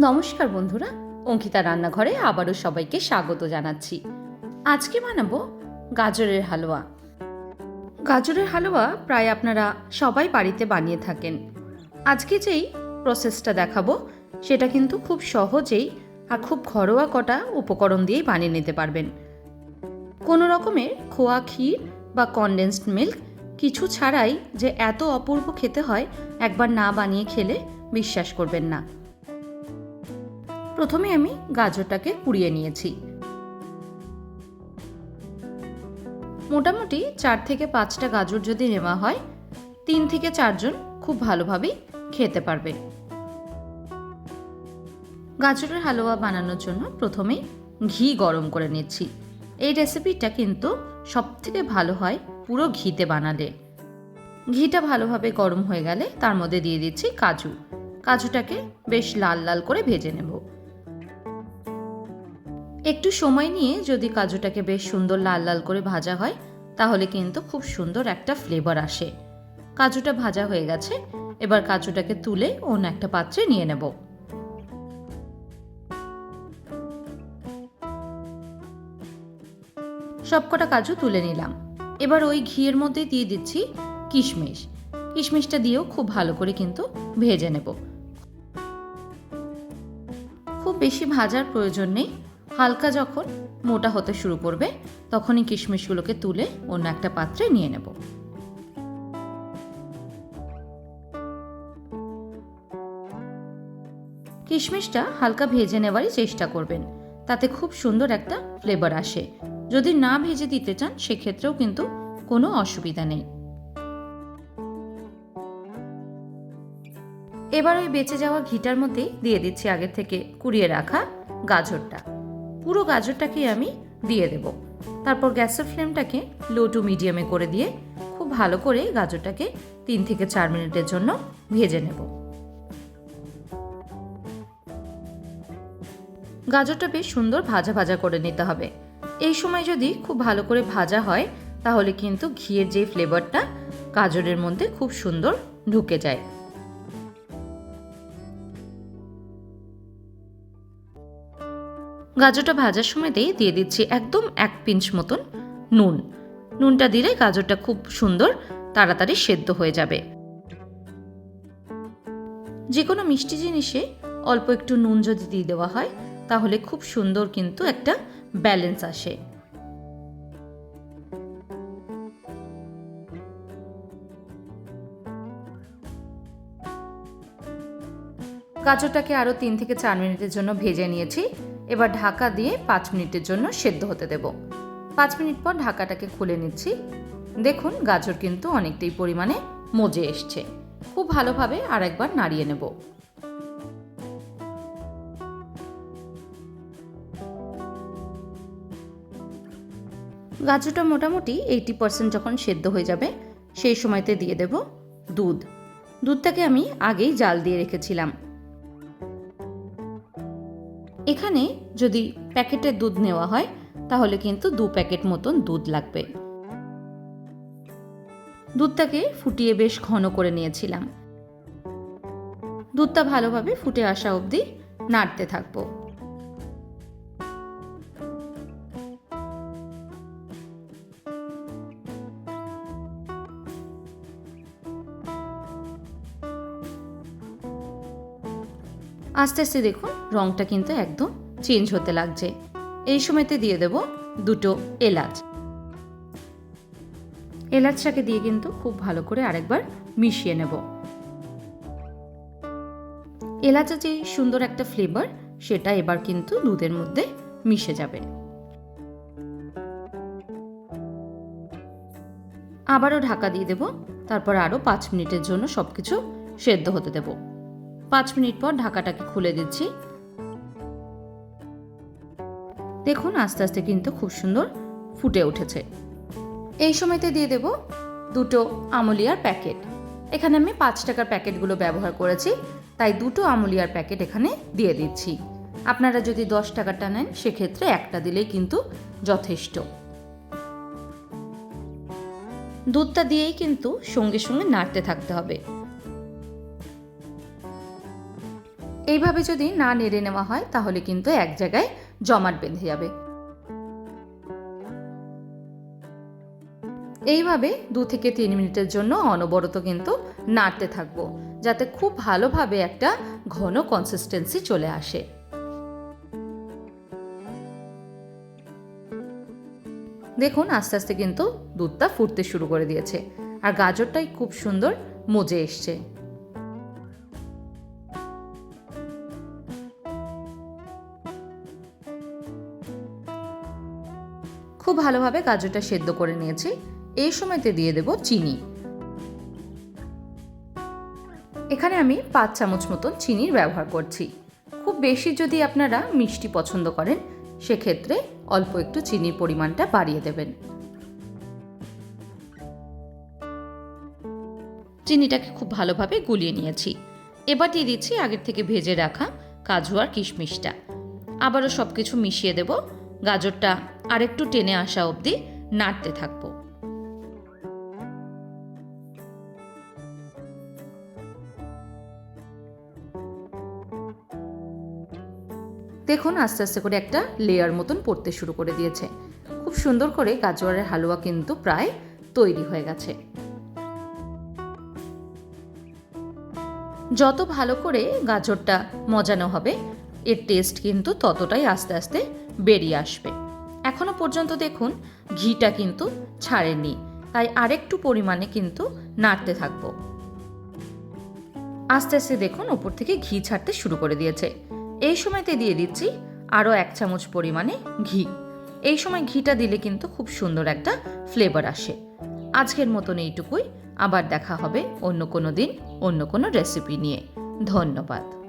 নমস্কার বন্ধুরা, অঙ্কিতা রান্নাঘরে আবারও সবাইকে স্বাগত জানাচ্ছি। আজকে বানাবো গাজরের হালুয়া। গাজরের হালুয়া প্রায় আপনারা সবাই বাড়িতে বানিয়ে থাকেন। আজকে যেই প্রসেসটা দেখাবো, সেটা কিন্তু খুব সহজেই আর খুব ঘরোয়া কটা উপকরণ দিয়েই বানিয়ে নিতে পারবেন। কোনো রকমের খোয়া ক্ষীর বা কনডেন্সড মিল্ক কিছু ছাড়াই যে এত অপূর্ব খেতে হয়, একবার না বানিয়ে খেলে বিশ্বাস করবেন না। প্রথমে আমি গাজরটাকে কুড়িয়ে নিয়েছি। মোটামুটি চার থেকে পাঁচটা গাজর যদি নেওয়া হয়, তিন থেকে চারজন খুব ভালোভাবেই খেতে পারবে। গাজরের হালুয়া বানানোর জন্য প্রথমে ঘি গরম করে নিচ্ছি। এই রেসিপিটা কিন্তু সব থেকে ভালো হয় পুরো ঘিতে বানালে। ঘিটা ভালোভাবে গরম হয়ে গেলে তার মধ্যে দিয়ে দিচ্ছি কাজু। কাজুটাকে বেশ লাল লাল করে ভেজে নেব। একটু সময় নিয়ে যদি কাজুটাকে বেশ সুন্দর লাল লাল করে ভাজা হয়, তাহলে কিন্তু খুব সুন্দর একটা ফ্লেভার আসে। কাজুটা ভাজা হয়ে গেছে, এবার কাজুটাকে তুলে অন্য একটা পাত্রে নিয়ে নেব। সবকটা কাজু তুলে নিলাম। এবার ওই ঘিয়ের মধ্যে দিয়ে দিচ্ছি কিশমিশ। কিশমিশটা দিয়েও খুব ভালো করে কিন্তু ভেজে নেব। খুব বেশি ভাজার প্রয়োজন নেই হালকা যখন মোটা হতে শুরু করবে, তখনই কিশমিশগুলোকে তুলে অন্য একটা পাত্রে নিয়ে নেব। কিশমিশটা হালকা ভেজে নেওয়ারই চেষ্টা করবেন। তাতে খুব সুন্দর একটা ফ্লেভার আসে। যদি না ভেজে দিতে চান, সেক্ষেত্রেও কিন্তু কোনো অসুবিধা নেই। এবার ওই বেঁচে যাওয়া ঘিটার মধ্যে দিয়ে দিচ্ছি আগের থেকে কুড়িয়ে রাখা গাজরটা। পুরো গাজরটাকে আমি দিয়ে দেব। তারপর গ্যাসের ফ্লেমটাকে লো টু মিডিয়ামে করে দিয়ে খুব ভালো করে গাজরটাকে তিন থেকে চার মিনিটের জন্য ভেজে নেব। গাজরটা বেশ সুন্দর ভাজা ভাজা করে নিতে হবে। এই সময় যদি খুব ভালো করে ভাজা হয়, তাহলে কিন্তু ঘিয়ের যে ফ্লেভারটা গাজরের মধ্যে খুব সুন্দর ঢুকে যায়। গাজরটা ভাজার সময়তেই দিয়ে দিচ্ছি একদম এক পিঞ্চ মতন নুন। নুনটা দিলে গাজরটা খুব সুন্দর, তাড়াতাড়ি সেদ্ধ হয়ে যাবে। যে কোনো মিষ্টি জিনিসে অল্প একটু নুন যদি দিয়ে দেওয়া হয়, তাহলে খুব সুন্দর কিন্তু একটা ব্যালেন্স আসে। গাজরটাকে আরও তিন থেকে চার মিনিটের জন্য ভেজে নিয়েছি। এবার ঢাকা দিয়ে পাঁচ মিনিটের জন্য সেদ্ধ হতে দেব। পাঁচ মিনিট পর ঢাকাটাকে খুলে নিচ্ছি। দেখুন, গাজর কিন্তু অনেকটাই পরিমাণে মজে এসছে। খুব ভালোভাবে আর একবার নাড়িয়ে নেব। গাজরটা মোটামুটি এইটি পার্সেন্ট যখন সেদ্ধ হয়ে যাবে, সেই সময়তে দিয়ে দেব দুধ। দুধটাকে আমি আগেই জাল দিয়ে রেখেছিলাম। এখানে যদি প্যাকেটের দুধ নেওয়া হয়, তাহলে কিন্তু দু প্যাকেট মতন দুধ লাগবে। দুধটাকে ফুটিয়ে বেশ ঘন করে নিয়েছিলাম। দুধটা ভালোভাবে ফুটে আসা অবধি নাড়তে থাকব। আস্তে আস্তে দেখুন, রংটা কিন্তু একদম চেঞ্জ হতে লাগছে। এই সময়তে দিয়ে দেব দুটো এলাচ। এলাচটাকে দিয়ে কিন্তু খুব ভালো করে আরেকবার মিশিয়ে নেব। এলাচের যে সুন্দর একটা ফ্লেভার সেটা এবার কিন্তু দুধের মধ্যে মিশে যাবে। আবারও ঢাকা দিয়ে দেব, তারপর আরও পাঁচ মিনিটের জন্য সব কিছু সেদ্ধ হতে দেবো। পাঁচ মিনিট পর ঢাকাটাকে খুলে দিচ্ছি। দেখুন, আস্তে আস্তে কিন্তু খুব সুন্দর ফুটে উঠেছে। এই সময়তে দিয়ে দেব দুটো আমুলিয়ার প্যাকেট। এখানে আমি পাঁচ টাকার প্যাকেটগুলো ব্যবহার করেছি, তাই দুটো আমুলিয়ার প্যাকেট এখানে দিয়ে দিচ্ছি। আপনারা যদি দশ টাকাটা নেন, সেক্ষেত্রে একটা দিলেই কিন্তু যথেষ্ট। দুধটা দিয়েই কিন্তু সঙ্গে সঙ্গে নাড়তে থাকতে হবে। এইভাবে যদি না নেড়ে নেওয়া হয়, তাহলে কিন্তু এক জায়গায় জমাট বেঁধে যাবে। এইভাবে দু থেকে তিন মিনিটের জন্য অনবরত কিন্তু নাড়তে থাকব, যাতে খুব ভালোভাবে একটা ঘন কনসিস্টেন্সি চলে আসে। দেখুন, আস্তে আস্তে কিন্তু দুধটা ফুটতে শুরু করে দিয়েছে, আর গাজরটাই খুব সুন্দর মজে এসছে। খুব ভালোভাবে গাজরটা সেদ্ধ করে নিয়েছি। এই সময়তে দিয়ে দেব চিনি। এখানে আমি পাঁচ চামচ মতন চিনির ব্যবহার করছি। খুব বেশি যদি আপনারা মিষ্টি পছন্দ করেন, সেক্ষেত্রে অল্প একটু চিনির পরিমাণটা বাড়িয়ে দেবেন। চিনিটাকে খুব ভালোভাবে গুলিয়ে নিয়েছি। এবার দিয়ে দিচ্ছি আগের থেকে ভেজে রাখা কাজু আর কিশমিশটা। আবারও সব কিছু মিশিয়ে দেব। গাজরটা আরেকটু টেনে আসা অবধি নাড়তে থাকব। দেখুন, আস্তে আস্তে করে একটা লেয়ার মতন পড়তে শুরু করে দিয়েছে। খুব সুন্দর করে গাজরের হালুয়া কিন্তু প্রায় তৈরি হয়ে গেছে। যত ভালো করে গাজরটা মজানো হবে, এর টেস্ট কিন্তু ততটাই আস্তে আস্তে বেরিয়ে আসবে। এখনও পর্যন্ত দেখুন, ঘিটা কিন্তু ছাড়েনি। তাই আরেকটু পরিমাণে কিন্তু নাড়তে থাকব। আস্তে আস্তে দেখুন, ওপর থেকে ঘি ছাড়তে শুরু করে দিয়েছে। এই সময়তে দিয়ে দিচ্ছি আরও এক চামচ পরিমাণে ঘি। এই সময় ঘিটা দিলে কিন্তু খুব সুন্দর একটা ফ্লেভার আসে। আজকের মতন এইটুকুই। আবার দেখা হবে অন্য কোনো দিন, অন্য কোনো রেসিপি নিয়ে। ধন্যবাদ।